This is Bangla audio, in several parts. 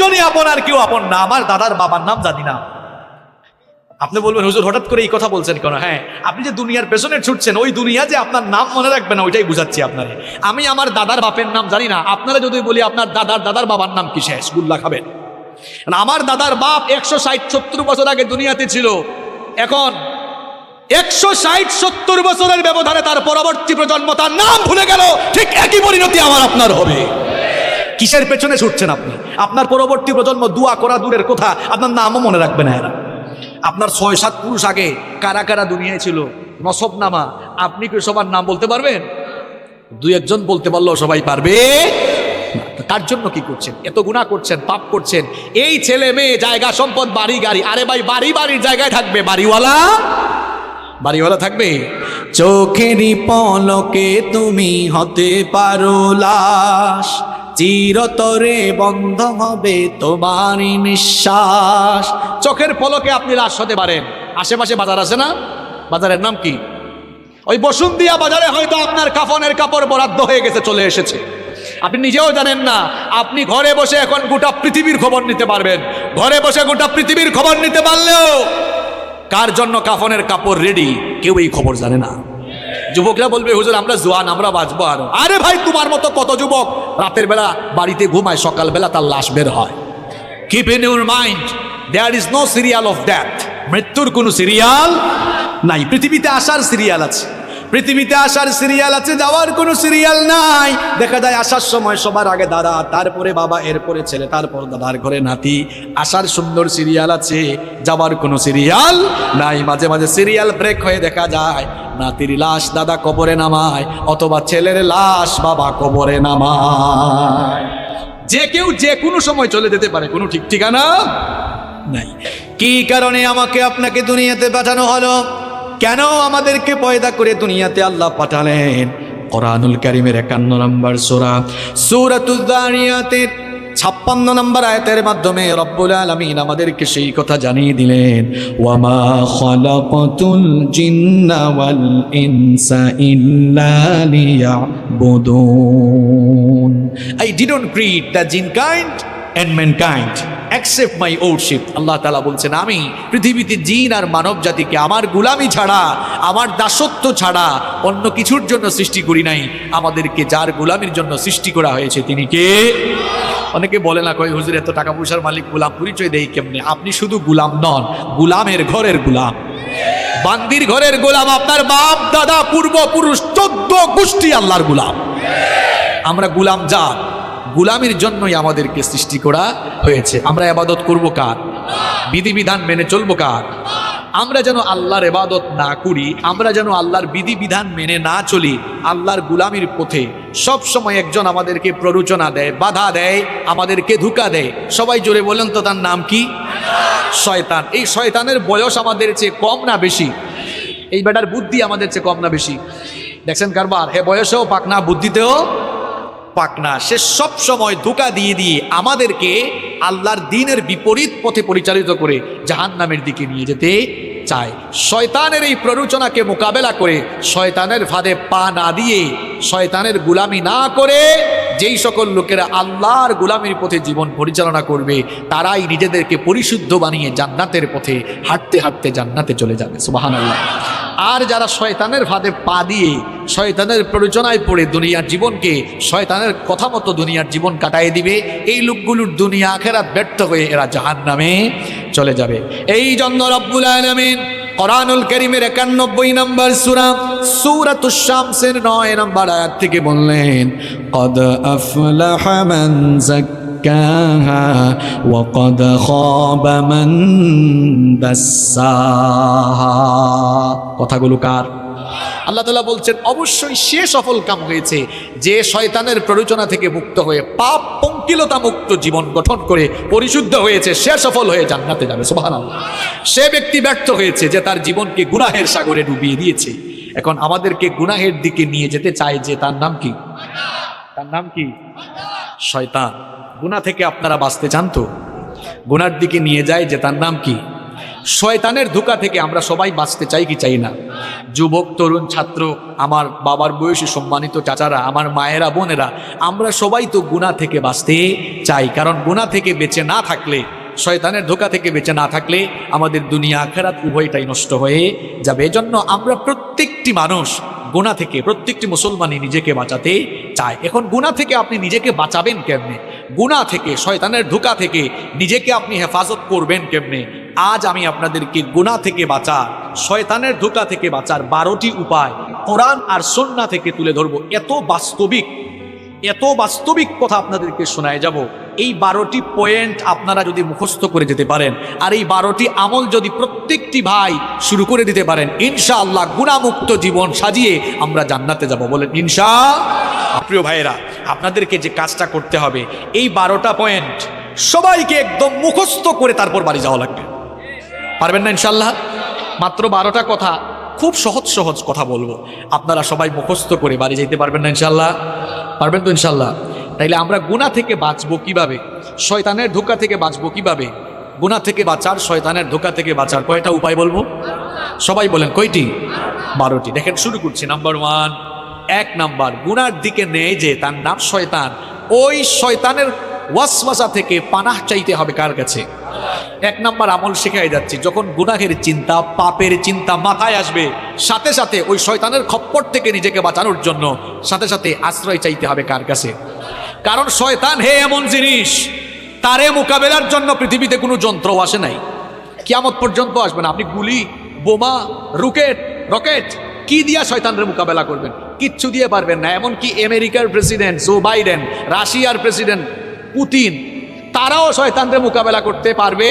একজনই আপন আর কেউ আপন না। আমার দাদার বাবার নাম জানি না। আপনি বলবেন, হুজুর, হঠাৎ করে এই কথা বলছেন কেন? হ্যাঁ আপনি যে দুনিয়ার পেছনে ছুটছেন, ওই দুনিয়া যে আপনার নাম মনে রাখবে না, ওইটাই বুঝাচ্ছি আপনারে। আমি আমার দাদার বাপের নাম জানি না। আপনারা যদি বলি, আপনার দাদার দাদার বাবার নাম কি শেষ গুল্লা খাবেন আমার দাদার বাপ একশো ষাট, সত্তর বছর আগে দুনিয়াতে ছিল। এখন একশো ষাট, সত্তর বছরের ব্যবধানে তার পরবর্তী প্রজন্ম তার নাম ভুলে গেল। ঠিক একই পরিণতি আমার আপনার হবে। কিসের পেছনে ছুটছেন আপনি? আপনার পরবর্তী প্রজন্ম দুয়া করা দূরের কথা, আপনার নামও মনে রাখবে না এরা। আপনার ছয়, সাত পুরুষ আগে কারা কারা দুনিয়ায় ছিল? নসব নামা আপনি কি সবার নাম বলতে পারবেন? দু একজন বলতে পারলেও সবাই পারবে। তার জন্য কি করছেন? এত গুণা করছেন, পাপ করছেন। এই ছেলে মেয়ে, জায়গা, সম্পদ, বাড়ি, গাড়ি। আরে ভাই, বাড়ি, বাড়ির জায়গায় থাকবে। বাড়িওয়ালা? বাড়িওয়ালা থাকবে? চোখেরই পলকে তুমি হতে পারো লাশ। চিরতরে বন্ধ হবে তোমারই নিঃশ্বাস। চোখের পলকে আপনি লাশ হতে পারেন। আশেপাশে বাজার আছে না? বাজারের নাম কি? ওই বসুন্তিয়া বাজারে হয়তো আপনার কাফনের কাপড় বরাদ্দ হয়ে গেছে, চলে এসেছে। আপনি নিজেও জানেন না, আপনি ঘরে বসে এখন গোটা পৃথিবীর খবর নিতে পারবেন। ঘরে বসে গোটা পৃথিবীর খবর নিতে পারলেও কার জন্য কাফনের কাপড় রেডি কেউ এই খবর জানে না। যুবকরা বলবে, হুজুর, আমরা জোয়ান, আমরা বাঁচবো আরও। আরে ভাই, তোমার মতো কত যুবক রাতের বেলা বাড়িতে ঘুমায়, সকালবেলা তার লাশ বের হয়। Keep in your mind there is no serial of death মৃত্যুর কোনো সিরিয়াল নাই। পৃথিবীতে আসার সিরিয়াল আছে। পৃথিবীতে আসার সিরিয়াল আছে, যাওয়ার কোনো সিরিয়াল নাই। দেখা যায় আসার সময় সবার আগে দাদা, তারপরে বাবা, এরপরে ছেলে, তারপর দাদার ঘরে নাতি। আসার সুন্দর সিরিয়াল আছে, যাওয়ার কোনো সিরিয়াল নাই। মাঝে মাঝে সিরিয়াল ব্রেক হয়ে দেখা যায়। নাতির লাশ দাদা কবরে নামায়, অথবা ছেলের লাশ বাবা কবরে নামায়। যে কেউ যে কোনো সময় চলে যেতে পারে, কোনো ঠিক ঠিকানা নাই। কি কারণে আমাকে আপনাকে দুনিয়াতে পাঠানো হলো? কেন আমাদেরকে পয়দা করে দুনিয়াতে আল্লাহ পাঠালেন? কোরআনুল কারিমের একান্ন নম্বর সোরা। সুরাতুদ্দারিয়াতের ছাপ্পান্ন নম্বর আয়াতের মাধ্যমে রব্বুল আলমিন আমাদেরকে সেই কথা জানিয়ে দিলেন ইনসা create the jinn kind and mankind except my worship আল্লাহ তালা বলছেন, আমি পৃথিবীতে জিন আর মানব জাতিকে, আমার গুলামি ছাড়া, আমার দাসত্ব ছাড়া অন্য কিছুর জন্য সৃষ্টি করি নাই। আমাদেরকে যার গুলামির জন্য সৃষ্টি করা হয়েছে তিনি কে? অনেকে বলে না, কয়, হুজুর, এত টাকা পয়সার মালিক গুলাম, পরিচয় দেই কেমনে? আপনি শুধু গুলাম নন, গুলামের ঘরের গুলাম। বান্দির ঘরের গোলাম, আপনার বাপ, দাদা, পূর্বপুরুষ, চোদ্দ গোষ্ঠী আল্লাহর গুলাম। আমরা গুলাম জাত গুলামির জন্যই আমাদেরকে সৃষ্টি করা হয়েছে। আমরা এবাদত করব কার? বিধিবিধান মেনে চলবো কার? আমরা যেন আল্লাহর এবাদত না করি, আমরা যেন আল্লাহর বিধিবিধান মেনে না চলি, আল্লাহর গুলামির পথে সব সময় একজন আমাদেরকে প্ররোচনা দেয়, বাধা দেয়, আমাদেরকে ধোকা দেয়। সবাই জোরে বলেন তো তার নাম কি? শয়তান। এই শয়তানের বয়স আমাদের চেয়ে কম না বেশি? এই বেটার বুদ্ধি আমাদের চেয়ে কম না বেশি? দেখছেন কারবার? হে বয়সেও পাক না, বুদ্ধিতেও পাক না। সে সব সময় ধোকা দিয়ে দিয়ে আমাদেরকে আল্লাহর দিনের বিপরীত পথে পরিচালিত করে জাহান নামের দিকে নিয়ে যেতে চায়। শয়তানের এই প্ররোচনাকে মোকাবেলা করে শয়তানের ফাঁদে পা না দিয়ে শয়তানের গুলামি না করে যেই সকল লোকেরা আল্লাহর গুলামির পথে জীবন পরিচালনা করবে, তারাই নিজেদেরকে পরিশুদ্ধ বানিয়ে জান্নাতের পথে হাঁটতে হাঁটতে জান্নাতে চলে যাবে। সুবাহান আল্লাহ আর যারা শয়তানের ফাঁদে পা দিয়ে শয়তানের প্ররোচনায় পড়ে দুনিয়ার জীবনকে শয়তানের কথা মতো দুনিয়ার জীবন কাটায় দিবে, এই লোকগুলোর দুনিয়া আখেরাত ব্যর্থ হয়ে এরা জাহান নামে চলে যাবে। এই জন্য রব্বুল আলমিন কোরআনুল করিমের একানব্বই নম্বর সুরা সুরাত নয় নম্বর আয়াত থেকে বললেন, কদ আফলাহ زكاها وقد خاب من دساها কথাগুলো কার আল্লাহ তালা বলছেন অবশ্যই সে সফল কাম হয়েছে যে শয়তানের প্ররোচনা থেকে মুক্ত হয়ে পাপ পঙ্কিলতা মুক্ত জীবন গঠন করে পরিশুদ্ধ হয়েছে সে সফল হয়ে জান্নাতে যাবে সোহান সে ব্যক্তি ব্যর্থ হয়েছে যে তার জীবনকে গুনাহের সাগরে ডুবিয়ে দিয়েছে এখন আমাদেরকে গুনাহের দিকে নিয়ে যেতে চায় যে তার নাম কি তার নাম কি শয়তান গুনাহ থেকে আপনারা বাঁচতে চান তো? গুনার দিকে নিয়ে যায় যে তার নাম কি? শয়তানের ধোকা থেকে আমরা সবাই বাঁচতে চাই কি চাই না? যুবক, তরুণ, ছাত্র, আমার বাবার বয়সী সম্মানিত চাচারা, আমার মায়েরা, বোনেরা, আমরা সবাই তো গুণা থেকে বাঁচতে চাই। কারণ গুণা থেকে বেঁচে না থাকলে, শয়তানের ধোকা থেকে বেঁচে না থাকলে আমাদের দুনিয়া, আখেরাত উভয়টাই নষ্ট হয়ে যাবে। এজন্য আমরা প্রত্যেকটি মানুষ গুণা থেকে প্রত্যেকটি মুসলমানই নিজেকে বাঁচাতে চায়। এখন গুণা থেকে আপনি নিজেকে বাঁচাবেন কেমনে? গুণা থেকে, শয়তানের ধোকা থেকে নিজেকে আপনি হেফাজত করবেন কেমনে? আজ আমি আপনাদেরকে গুণা থেকে বাঁচা শয়তানের ধোকা থেকে বাঁচার বারোটি উপায় কোরআন আর সন্না থেকে তুলে ধরবো। এত বাস্তবিক এত বাস্তবিক কথা আপনাদেরকে শোনায় যাব। এই বারোটি পয়েন্ট আপনারা যদি মুখস্থ করে যেতে পারেন, আর এই বারোটি আমল যদি প্রত্যেকটি ভাই শুরু করে দিতে পারেন, ইনশাআল্লাহ গুণামুক্ত জীবন সাজিয়ে আমরা জান্নাতে যাব। বলেন ইনশা প্রিয় ভাইয়েরা, আপনাদেরকে যে কাজটা করতে হবে, এই বারোটা পয়েন্ট সবাইকে একদম মুখস্থ করে তারপর বাড়ি যাওয়া লাগবে। পারবেন না ইনশাল্লাহ মাত্র বারোটা কথা, খুব সহজ সহজ কথা বলব। আপনারা সবাই মুখস্থ করে বাড়ি যেতে পারবেন না ইনশাল্লাহ পারবেন তো ইনশাল্লাহ? তাইলে আমরা গুণা থেকে বাঁচবো কীভাবে? শয়তানের ধোকা থেকে বাঁচবো কীভাবে? গুণা থেকে বাঁচার, শয়তানের ধোকা থেকে বাঁচার। কয়টা উপায় বলব? সবাই বলেন, কয়টি? বারোটি। দেখেন, শুরু করছি। নাম্বার ওয়ান এক নাম্বার গুনার দিকে নেই যে তার নাম শয়তান। ওই শয়তানের ওয়াসওয়াসা থেকে পানাহ চাইতে হবে কার কাছে? এক নাম্বার আমল শেখাই যাচ্ছি, যখন গুনাহের চিন্তা, পাপের চিন্তা মাথায় আসবে, সাথে সাথে ওই শয়তানের খপ্পর থেকে নিজেকে বাঁচানোর জন্য সাথে সাথে আশ্রয় চাইতে হবে কার কাছে? কারণ শয়তান, হে এমন জিনিস, তারে মোকাবেলার জন্য পৃথিবীতে কোনো যন্ত্র আসে নাই। কিয়ামত পর্যন্ত আসবে না। আপনি গুলি, বোমা, রুকেট, রকেট, কি দিয়া শয়তানরে মোকাবেলা করবেন? কিচ্ছু দিয়ে পারবেন না। এমনকি আমেরিকার প্রেসিডেন্ট, জো বাইডেন, রাশিয়ার প্রেসিডেন্ট পুতিন, তারাও শয়তানদের মোকাবেলা করতে পারবে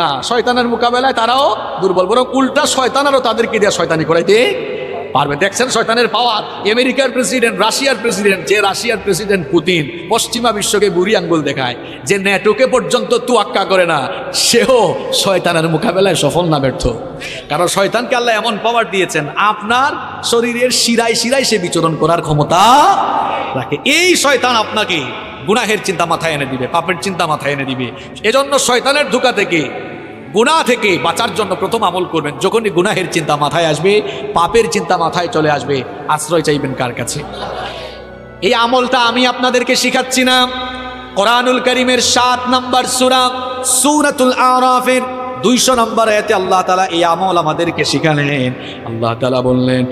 না। শয়তানের মোকাবেলায় তারাও দুর্বল, বরং উল্টা শয়তানেরও তাদেরকে দেওয়া শয়তানি করাইতে পারবে। দেখছেন শয়তানের পাওয়ার? আমেরিকার প্রেসিডেন্ট, রাশিয়ার প্রেসিডেন্ট, যে রাশিয়ার প্রেসিডেন্ট পুতিন পশ্চিমা বিশ্বকে বুড়ি আঙ্গুল দেখায়, যে ন্যাটোকে পর্যন্ত তুয়াক্কা করে না, সেও শয়তানের মোকাবেলায় সফল না ব্যর্থ। কারণ শয়তানকে আল্লাহ এমন পাওয়ার দিয়েছেন, আপনার শরীরের শিরায় শিরায় সে বিচরণ করার ক্ষমতা রাখে। এই শয়তান আপনাকে গুনাহের চিন্তা মাথায় এনে দিবে, পাপের চিন্তা মাথায় এনে দিবে। এজন্য শয়তানের ধোকা থেকে গুনাহ থেকে বাঁচার জন্য প্রথম আমল করবেন। যখনই গুনাহের চিন্তা মাথায় আসবে, পাপের চিন্তা মাথায় চলে আসবে। আশ্রয় চাইবেন কার কাছে? এই আমলটা আমি আপনাদেরকে শিখাচ্ছি না। কোরআনুল করিমের সাত নম্বর সুরা, সুরাতুল আরাফের দুইশো নম্বর এতে আল্লাহ তালা এই আমল আমাদেরকে শিখালেন। আল্লাহ তালা বললেন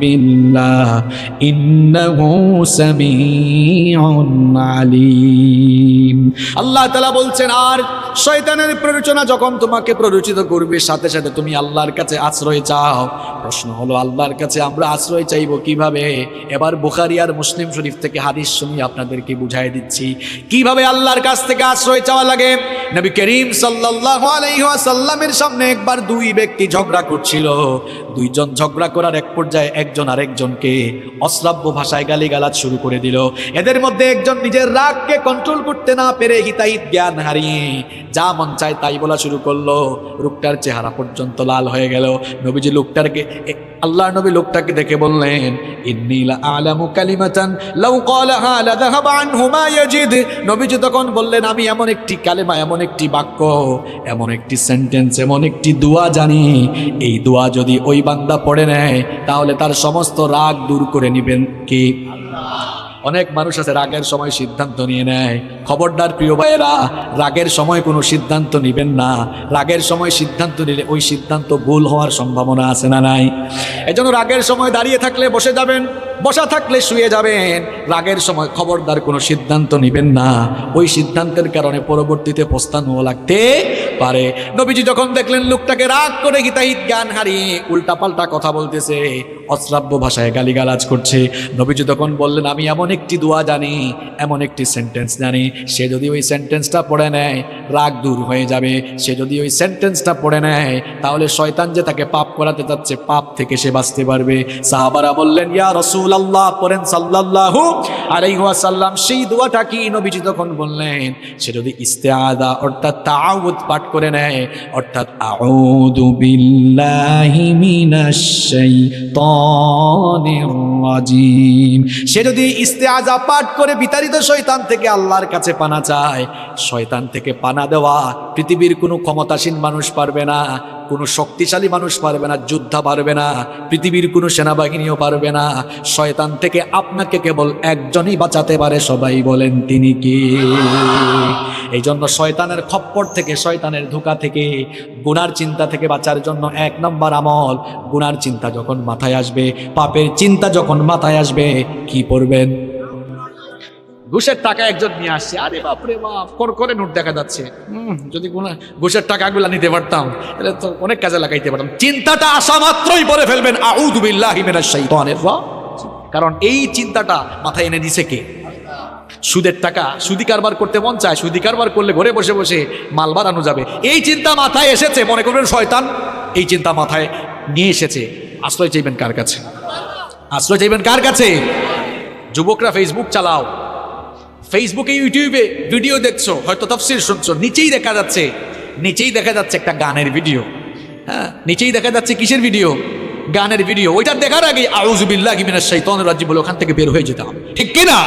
বিল্লাহ আলিম। আল্লাহ তালা বলছেন, আর শয়তানের প্ররোচনা যখন তোমাকে প্ররোচিত করবে, সাথে সাথে তুমি আল্লাহর কাছে আশ্রয় চাও। প্রশ্ন হলো, আল্লাহর কাছে আমরা আশ্রয় চাইব কীভাবে? এবার বুখারি আর মুসলিম শরীফ থেকে হাদিস শুনি আপনাদেরকে বুঝাই দিচ্ছি। কীভাবে আল্লাহর কাছ থেকে আশ্রয় চাওয়া লাগে? নবী করিম সাল্লাল্লাহু আলাইহি ওয়াসাল্লামের সামনে একবার দুই ব্যক্তি ঝগড়া করছিল। দুইজন ঝগড়া করার এক পর্যায়ে একজন আরেকজনকে অশ্রাব্য ভাষায় গালিগালাজ শুরু করে দিল। এদের মধ্যে একজন নিজের রাগকে কন্ট্রোল করতে না পেরে হিতাহিত জ্ঞান হারিয়ে যা মন চায় তাই বলা শুরু করল। লোকটার চেহারা পর্যন্ত লাল হয়ে গেল। নবীজি লোকটাকে এ- আল্লাহ নবী লোকটাকে দেখে বললেন ইন্নিলা আলামু কালিমাতান, লাউ ক্বালাহা লাযাহাবা আনহু মা ইয়াজিদ। নবীজি তখন বললেন, আমি এমন একটি কালেমা, এমন একটি বাক্য, এমন একটি সেন্টেন্স এমন একটি দোয়া জানি। এই দোয়া যদি ওই বান্দা পড়ে নেয়, তাহলে তার সমস্ত রাগ দূর করে নেবেন কে? অনেক মানুষ আছে, রাগের সময় সিদ্ধান্ত নিয়ে নেয়। খবরদার প্রিয় ভাইয়েরা, রাগের সময় কোনো সিদ্ধান্ত নেবেন না। রাগের সময় সিদ্ধান্ত নিলে ওই সিদ্ধান্ত ভুল হওয়ার সম্ভাবনা আছে না নাই? এজন্য রাগের সময় দাঁড়িয়ে থাকলে বসে যাবেন, বসা থাকলে শুয়ে যাবেন। রাগের সময় খবরদার কোনো সিদ্ধান্ত নেবেন না। ওই সিদ্ধান্তের কারণে পরবর্তীতে পস্তানো লাগতে পারে। নবীজি যখন দেখলেন লোকটাকে রাগ করে হিতাহিত জ্ঞান হারিয়ে উল্টাপাল্টা কথা বলতেছে, অশ্রাব্য ভাষায় গালিগালাজ করছে। নবীজি তখন বললেন, আমি এমন একটি দোয়া জানি, এমন একটি সেন্টেন্স জানি, সে যদি ওই সেন্টেন্সটা পড়ে নেয়, রাগ দূর হয়ে যাবে। সে যদি ওই সেন্টেন্সটা পড়ে নেয়, তাহলে শয়তান যে তাকে পাপ করাতে যাচ্ছে পাপ থেকে সে বাঁচতে পারবে। সাহাবারা বললেন, ইয়া রসুল আল্লাহ পড়েন আলাইহি ওয়াসাল্লাম। সেই দোয়াটা কি? নবীজি তখন বললেন, সে যদি ইস্তেআদা অর্থাৎ তাআউদ পাঠ করে নেয়। অর্থাৎ আউযু বিল্লাহি মিনাশ শাইতানির সে যদি ইস্তেআজা পাঠ করে বিতাড়িত শয়তান থেকে আল্লাহর কাছে পানা চায়, শয়তান থেকে পানা দেওয়া পৃথিবীর কোনো ক্ষমতাসীন মানুষ পারবে না, কোনো শক্তিশালী মানুষ পারবে না, যোদ্ধা পারবে না, পৃথিবীর কোনো সেনাবাহিনীও পারবে না। শয়তান থেকে আপনাকে কেবল একজনই বাঁচাতে পারে, সবাই বলেন, তিনি কি? এই জন্য শয়তানের খপ্পর থেকে, শয়তানের ধোকা থেকে, গুনার চিন্তা থেকে বাঁচার জন্য এক নম্বর আমল, গুনার চিন্তা যখন মাথায় আসবে, পাপের চিন্তা যখন মাথায় আসবে, কি পড়বেন? ঘুষের টাকা একজন নিয়ে আসছে, আরে বাপরে বাপ কর করে নোট দেখা যাচ্ছে? যদি গুনা ঘুষের টাকাগুলো নিতে পারতাম, তাহলে তো অনেক কাজে লাগাইতে পারতাম। চিন্তাটা আসা মাত্রই পরে ফেলবেন আউদুবিল্লাহি। কারণ এই চিন্তাটা মাথায় এনে দিছে কে? সুদের টাকা, সুদি কারবার করতে মন চায়, সুদি কারবার করলে ঘরে বসে বসে মাল বাড়ানো যাবে। এই চিন্তা মাথায় এসেছে, মনে করবেন শয়তান? এই চিন্তা মাথায় নিয়ে এসেছে। আশ্রয় চাইবেন কার কাছে? আশ্রয় চাইবেন কার কাছে? যুবকরা ফেসবুক চালাও। ফেসবুকে ইউটিউবে ভিডিও দেখছ, হয়তো তফসির শুনছো, নিচেই দেখা যাচ্ছে, নিচেই দেখা যাচ্ছে একটা গানের ভিডিও হ্যাঁ নিচেই দেখা যাচ্ছে কিসের ভিডিও গানের ভিডিও ওইটা দেখার আগে আউজুবিল্লাহ মিনাশ শাইতানির রাজিম বলে ওখান থেকে বের হয়ে যেতাম। ঠিক কিনা?